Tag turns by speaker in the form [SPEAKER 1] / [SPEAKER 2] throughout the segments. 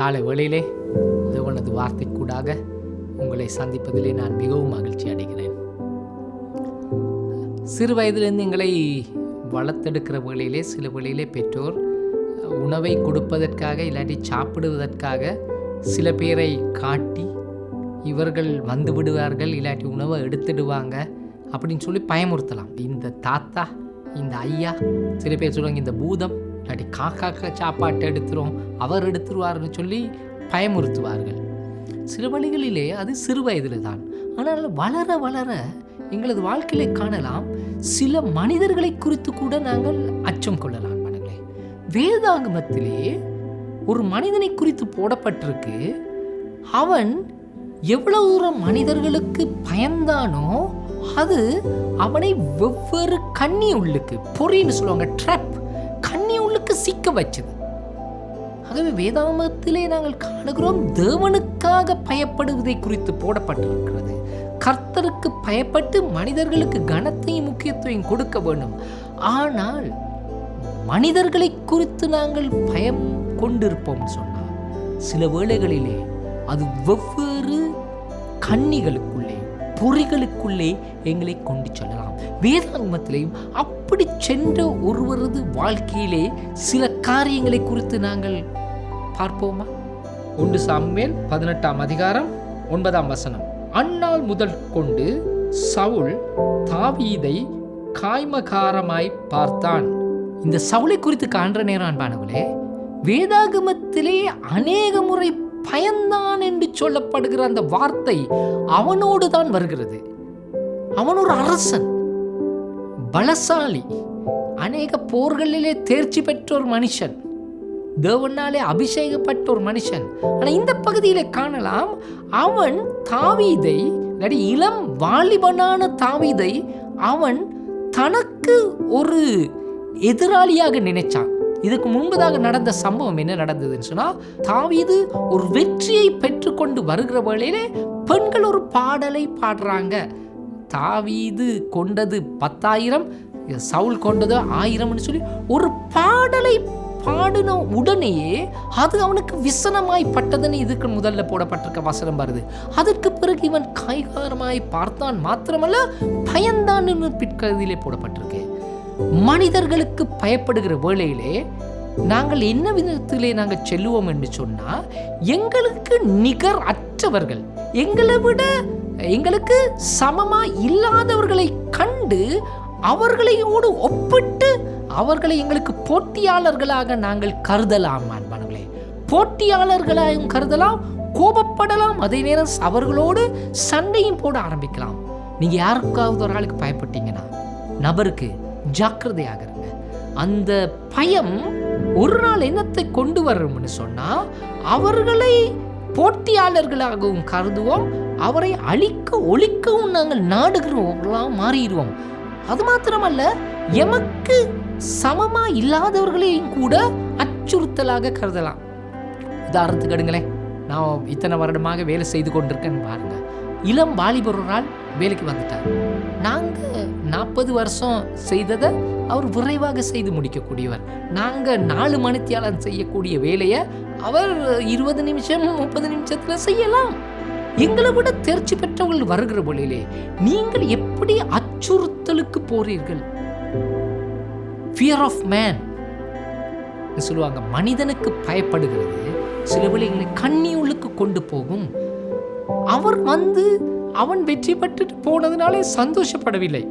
[SPEAKER 1] காலை வேளையிலே தேவனது வார்த்தைக்கூடாக உங்களை சந்திப்பதிலே நான் மிகவும் மகிழ்ச்சி அடைகிறேன். சிறு வயதிலிருந்து எங்களை வளர்த்தெடுக்கிற வேளையிலே சில வேளையிலே பெற்றோர் உணவை கொடுப்பதற்காக இல்லாட்டி சாப்பிடுவதற்காக சில பேரை காட்டி இவர்கள் வந்து விடுவார்கள் இல்லாட்டி உணவை எடுத்துடுவாங்க அப்படின்னு சொல்லி பயமுறுத்தலாம். இந்த தாத்தா இந்த ஐயா சில பேர் சொல்லுவாங்க இந்த பூதம் இல்லாட்டி காக்காக்க சாப்பாட்டை எடுத்துரும் அவர் எடுத்துருவார்கள் சொல்லி பயமுறுத்துவார்கள். சில வழிகளிலே அது சிறு வயதில் தான் ஆனால் வளர வளர எங்களது வாழ்க்கையிலே காணலாம் சில மனிதர்களை குறித்து கூட நாங்கள் அச்சம் கொள்ளலாம் மனங்களே. வேதாங்கமத்திலே ஒரு மனிதனை குறித்து போடப்பட்டிருக்கு. அவன் எவ்வளவு தூரம் மனிதர்களுக்கு பயந்தானோ அது அவனை வெவ்வேறு கண்ணி உள்ளுக்கு பொறின்னு சொல்லுவாங்க ட்ராப் கண்ணி உள்ளுக்கு சிக்க வச்சது. ஆகவே வேதாமத்திலே நாங்கள் காணுகிறோம் தேவனுக்காக பயப்படுவதை குறித்து போடப்பட்டிருக்கிறது. கர்த்தருக்கு பயப்பட்டு மனிதர்களுக்கு கனத்தையும் முக்கியத்துவம் கொடுக்க வேண்டும். ஆனால் மனிதர்களை குறித்து நாங்கள் பயம் கொண்டிருப்போம் சொன்னால் சில வேளைகளிலே அது வெவ்வேறு கன்னிகளுக்குள்ளே பொறிகளுக்குள்ளே எங்களை கொண்டு செல்லலாம். வேதாங்கமத்திலேயும் அப்படி சென்ற ஒருவரது வாழ்க்கையிலே சில காரியங்களை குறித்து நாங்கள் பார்ப்போமா? ஒன்று சாமுவேல் பதினெட்டாம் அதிகாரம் ஒன்பதாம் வசனம். அந்நாள் முதல் கொண்டு சவுல் தாவீதை காய்மகாரமாய் பார்த்தான். இந்த சவுளை குறித்து காண்ற நேரம் அன்பானவளே வேதாகமத்திலே அநேக முறை பயந்தான் என்று சொல்லப்படுகிற அந்த வார்த்தை அவனோடு தான் வருகிறது. அவன் ஒரு அரசன் பலசாலி அநேக போர்களிலே தேர்ச்சி பெற்ற ஒரு மனுஷன். தேவனாலே அபிஷேகப்பட்ட ஒரு மனுஷன். ஆனால் இந்த பகுதியில் காணலாம் அவன் தாவீதை இளம் வாலிபனான தாவீதை அவன் தனக்கு ஒரு எதிராளியாக நினைச்சான். இதுக்கு முன்பதாக நடந்த சம்பவம் என்ன நடந்ததுன்னு சொன்னால் தாவீது ஒரு வெற்றியை பெற்றுக்கொண்டு வருகிற வேளையிலே பெண்கள் ஒரு பாடலை பாடுறாங்க. தாவீது கொண்டது பத்தாயிரம் சவுல் கொண்டது ஆயிரம்னு சொல்லி ஒரு பாடலை பாடின உடனேயே அது அவனுக்கு விசனமாய் பட்டதுன்னு இதுக்கு முதல்ல போடப்பட்டிருக்க வசனம் வருது அதற்கு பிறகு இவன் கைகாரமாய் பார்த்தான் மாத்திரமல்ல பயந்தான் பிற்கதியிலே போடப்பட்டிருக்கு. மனிதர்களுக்கு பயப்படுகிற வேளையிலே நாங்கள் என்ன விதத்திலே நாங்கள் செல்லுவோம் என்று சொன்னால் எங்களுக்கு நிகர் அற்றவர்கள் எங்களை விட எங்களுக்கு சமமா இல்லாதவர்களை கண்டு அவர்களையோடு ஒப்பிட்டு அவர்களை எங்களுக்கு போட்டியாளர்களாக நாங்கள் கருதலாம் அன்பானவர்களே. போட்டியாளர்களாகவும் கருதலாம் கோபப்படலாம். அதே நேரம் அவர்களோடு சண்டையும் போட ஆரம்பிக்கலாம். நீங்கள் யாருக்காவது ஒரு ஆளுக்கு பயப்பட்டீங்கன்னா நபருக்கு ஜாக்கிரதையாக இருங்க. அந்த பயம் ஒரு நாள் என்னத்தை கொண்டு வரும்னு சொன்னால் அவர்களை போட்டியாளர்களாகவும் கருதுவோம். அவரை அழிக்க ஒழிக்கவும் நாங்கள் நாடுகிறவர்களாக மாறிடுவோம். அது மாத்திரமல்ல எமக்கு சமமா இல்லாதவர்களையும் கூட அச்சுறுத்தலாக கருதலாம். உதாரணத்துக்கு எடுங்களேன். நான் இத்தனை வருடமாக வேலை செய்து கொண்டிருக்கேன்னு பாருங்க. இளம் வாலிபர் ஒரு வேலைக்கு வந்துட்டார். நாங்கள் நாற்பது வருஷம் செய்ததை அவர் விரைவாக செய்து முடிக்கக்கூடியவர். நாங்கள் நாலு மணித்தியாலம் செய்யக்கூடிய வேலையை அவர் இருபது நிமிஷம் முப்பது நிமிஷத்தில் செய்யலாம். எங்களை விட தேர்ச்சி பெற்றவர்கள் வருகிற வழியிலே நீங்கள் எப்படி அச்சுறுத்தலுக்கு போறீர்கள்? ஃபியர் ஆஃப் மேன் சொல்லுவாங்க. மனிதனுக்கு பயப்படுகிறது. சில விளைங்களை கண்ணி உள்ளுக்கு கொண்டு போகும். அவர் வந்து அவன் வெற்றி பெற்றுட்டு போனதுனாலே சந்தோஷப்படவில்லை.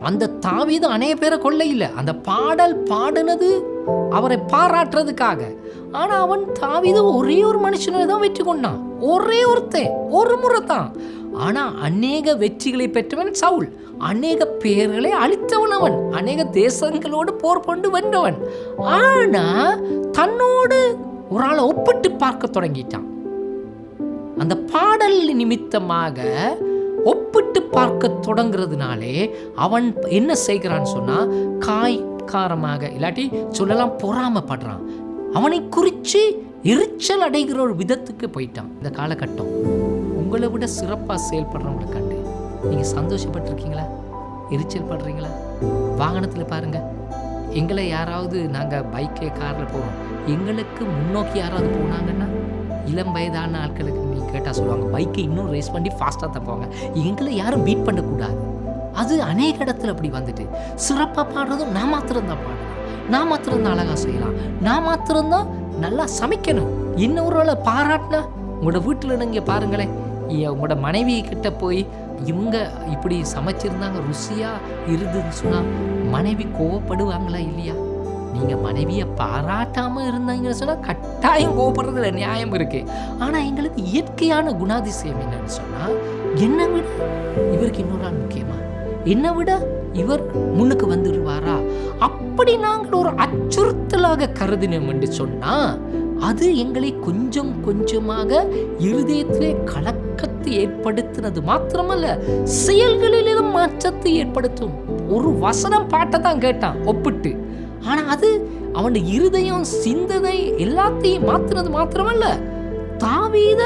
[SPEAKER 1] அந்த தாவீது அநேக பேரை கொள்ள இல்லை அந்த பாடல் பாடினது அவரை பாராட்டுறதுக்காக. ஆனால் அவன் தாவீது ஒரே ஒரு மனுஷனை தான் வெற்றி கொண்டான். ஒரே ஒருத்தன். ஒரு முறை தான். ஆனால் அநேக வெற்றிகளை பெற்றவன் சவுல். அநேக பேர்களை அழித்தவன் அவன். அநேக தேசங்களோடு போர் கொண்டு வென்றவன். ஆனால் தன்னோடு ஒரு ஆளை ஒப்பிட்டு பார்க்க தொடங்கிட்டான். அந்த பாடல் நிமித்தமாக ஒப்பிட்டு பார்க்க தொடங்குறதுனாலே அவன் என்ன செய்கிறான்னு சொன்னால் காய்காரமாக இல்லாட்டி சொல்லலாம் பொறாமப்படுறான். அவனை குறித்து எரிச்சல் அடைகிற ஒரு விதத்துக்கு போயிட்டான். இந்த காலகட்டம். உங்களை விட சிறப்பாக செயல்படுறவங்களை கண்டு நீங்கள் சந்தோஷப்பட்டிருக்கீங்களா? எரிச்சல் படுறீங்களா? வாகனத்தில் பாருங்கள் எங்களை யாராவது நாங்கள் பைக்கே காரில் போகிறோம் எங்களுக்கு முன்னோக்கி யாராவது போனாங்கன்னா இளம் வயதான ஆட்களுக்கு நீங்கள் கேட்டால் சொல்லுவாங்க பைக்கை இன்னும் ரேஸ் பண்ணி ஃபாஸ்ட்டாக தான் போவாங்க எங்களை யாரும் பீட் பண்ணக்கூடாது. அது அநேக இடத்துல அப்படி வந்துட்டு சிறப்பாக பாடுறதும் நான் மாத்திரம்தான் பாடலாம் நான் மாத்திரம்தான் அழகாக செய்யலாம். நான் மாத்திரம்தான் நல்லா சமைக்கணும். இன்னொரு பாராட்டினா உங்களோட வீட்டில் நீங்கள் பாருங்களேன் உங்களோட மனைவி கிட்ட போய் இவங்க இப்படி சமைச்சிருந்தாங்க ருசியாக இருந்துன்னு சொன்னால் மனைவி கோவப்படுவாங்களா இல்லையா? நீங்கள் மனைவியை பாராட்டாமல் இருந்தாங்கன்னு சொன்னால் கட்டாயம் கோவப்படுறதுல நியாயம் இருக்குது ஆனால் எங்களுக்கு இயற்கையான குணாதிசயம் என்னன்னு சொன்னால் என்னை விட இவருக்கு இன்னொரு ஆள் முக்கியமா? என்னை விட இவர் முன்னுக்கு வந்துடுவாரா அப்படி நாங்கள் ஒரு அச்சுறுத்தலாக கருதினோம் என்று சொன்னால் அது எங்களை கொஞ்சம் கொஞ்சமாக இருதயத்திலே மாற்றத்தை ஏற்படுத்தினது மாத்திரமல்ல செயல்களிலும் மாற்றத்தை ஏற்படுத்தும். ஒரு வசனம் பாட்டை தான் கேட்டான் ஒப்பிட்டு. ஆனா அது அவன் இருதயம் சிந்தனை எல்லாத்தையும் மாத்தினது மாத்திரமல்ல தாவீத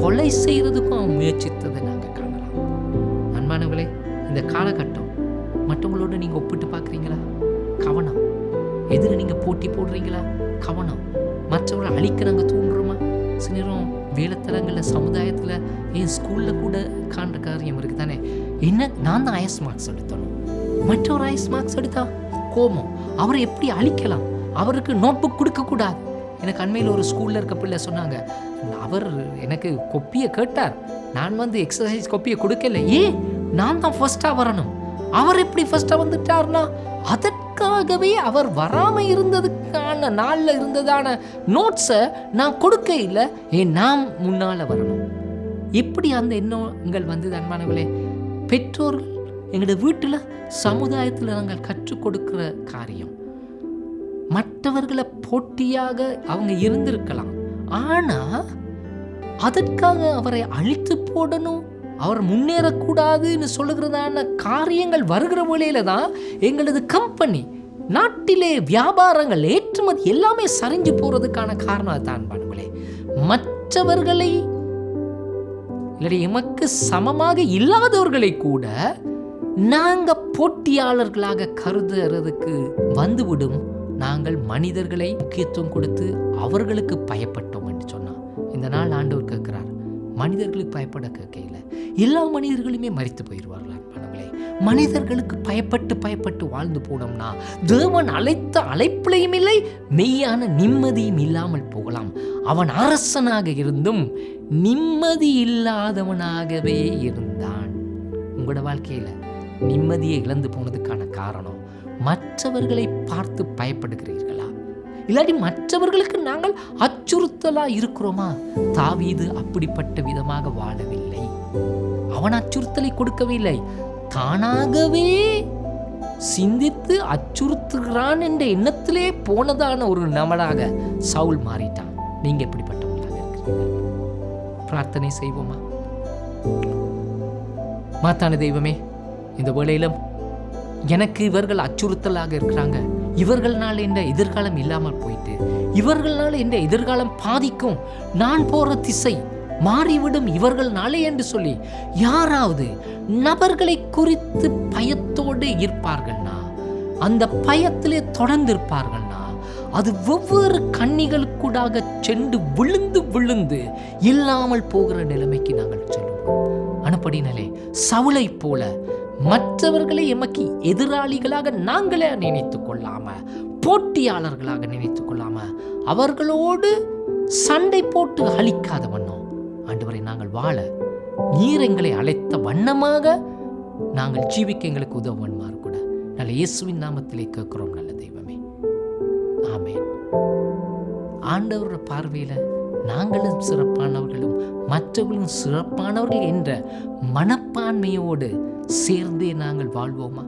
[SPEAKER 1] கொலை செய்யறதுக்கும் அவன் முயற்சித்ததை நாங்கள் காணலாம். அன்பானவர்களே இந்த காலகட்டம் மற்றவங்களோட நீங்க ஒப்பிட்டு பார்க்குறீங்களா? கவனம். எதிர நீங்க போட்டி போடுறீங்களா? கவனம். மற்றவங்களை அழிக்க நாங்க தூண்டுறோமா? சில நேரம் வேலைத்தலங்களில் சமுதாயத்தில் என் ஸ்கூலில் கூட காண்ற காரியம் இருக்குது தானே என்ன நான் தான் ஐஎஸ் மார்க்ஸ் எடுத்தணும். மற்றவர் ஐஎஸ் மார்க்ஸ் எடுத்தா கோபம். அவரை எப்படி அழிக்கலாம்? அவருக்கு நோட் புக் கொடுக்கக்கூடாது எனக்கு அண்மையில் ஒரு ஸ்கூலில் இருக்க பிள்ளை சொன்னாங்க அவர் எனக்கு கொப்பியை கேட்டார். நான் வந்து எக்ஸசைஸ் கொப்பியை கொடுக்கல. ஏ நான் தான் ஃபர்ஸ்ட்டாக வரணும். அவர் எப்படி ஃபர்ஸ்ட்டாக வந்துட்டார்னா அதற்காகவே அவர் வராமல் இருந்ததுக்கான நாளில் இருந்ததான நோட்ஸை நான் கொடுக்க இல்லை. ஏன் நாம் முன்னால் வரணும். எப்படி அந்த எண்ணங்கள் வந்தது அன்பானவர்களே. பெற்றோர்கள் எங்களோட வீட்டில் சமுதாயத்தில் நாங்கள் கற்றுக் கொடுக்கிற காரியம். மற்றவர்களை போட்டியாக அவங்க இருந்திருக்கலாம். ஆனா அதற்காக அவரை அழித்து போடணும் அவர் முன்னேறக்கூடாதுன்னு சொல்லுகிறதான காரியங்கள் வருகிற வழியில தான் எங்களது கம்பெனி நாட்டிலே வியாபாரங்கள் ஏற்றுமதி எல்லாமே சரிஞ்சு போறதுக்கான காரணம் அதுதான் பானுங்களே மற்றவர்களை இல்லாட்டி எமக்கு சமமாக இல்லாதவர்களை கூட நாங்கள் போட்டியாளர்களாக கருதுறதுக்கு வந்துவிடும். நாங்கள் மனிதர்களை முக்கியத்துவம் கொடுத்து அவர்களுக்கு பயப்பட்டோம் என்று சொன்னான். இந்த நாள் ஆண்டவர் கேட்கிறார். மனிதர்களுக்கு பயப்பட கேட்கல எல்லா மனிதர்களுமே மறித்து போயிடுவார்கள். மனிதர்களுக்கு பயப்பட்டு பயப்பட்டு வாழ்ந்து போனோம்னா தேவன் அழைத்த அழைப்பிலையும் இல்லை மெய்யான நிம்மதியும் இல்லாமல் போகலாம். அவன் அரசனாக இருந்தும் நிம்மதி இல்லாதவனாகவே இருந்தான். உங்களோட வாழ்க்கையில நிம்மதியை இழந்து போனதுக்கான காரணம் மற்றவர்களை பார்த்து பயப்படுகிறீர்களா? இல்லாட்டி மற்றவர்களுக்கு நாங்கள் அச்சுறுத்தலா இருக்கிறோமா? தாவீது அப்படிப்பட்ட விதமாக வாழவில்லை. அவன் அச்சுறுத்தலை கொடுக்கவில்லை தானாகவே சிந்தித்து அச்சுறுத்துகிறான் என்ற எண்ணத்திலே போனதான ஒரு நபராக சவுல் மாறிட்டான். நீங்க எப்படிப்பட்டவங்களாக இருக்கிறீர்கள்? பிரார்த்தனை செய்வோமா? மாத்தான தெய்வமே இந்த வேளையிலும் எனக்கு இவர்கள் அச்சுறுத்தலாக இருக்கிறாங்க. இவர்களால் என்ற எதிர்காலம் இல்லாமல் போயிட்டு இவர்களால் என்ற எதிர்காலம் பாதிக்கும். நான் போற திசை மாறிவிடும் இவர்கள்னாலே என்று சொல்லி யாராவது நபர்களை குறித்து பயத்தோடு இருப்பார்கள்னா அந்த பயத்திலே தொடர்ந்து இருப்பார்கள்னா அது ஒவ்வொரு கண்ணிகளுக்கூடாக சென்று விழுந்து விழுந்து இல்லாமல் போகிற நிலைமைக்கு நாங்கள் சொல்லுவோம். அனுப்படினாலே சவுளை போல மற்றவர்களை எமக்கு எதிராளிகளாக நாங்களே நினைத்து கொள்ளாம போட்டியாளர்களாக நினைத்து கொள்ளாம அவர்களோடு சண்டை போட்டு அழிக்காதவன் ஆண்டவரை நாங்கள் வாழ நீர் எங்களை அழைத்த வண்ணமாக நாங்கள் ஜீவிக்க எங்களுக்கு உதவுமாறு கூட. நல்ல இயேசுவின் நாமத்திலே கேட்கிறோம் நல்ல தெய்வமே. ஆமேன். ஆண்டவரோட பார்வையில நாங்களும் சிறப்பானவர்களும் மற்றவர்களும் சிறப்பானவர்கள் என்ற மனப்பான்மையோடு சேர்ந்தே நாங்கள் வாழ்வோமா?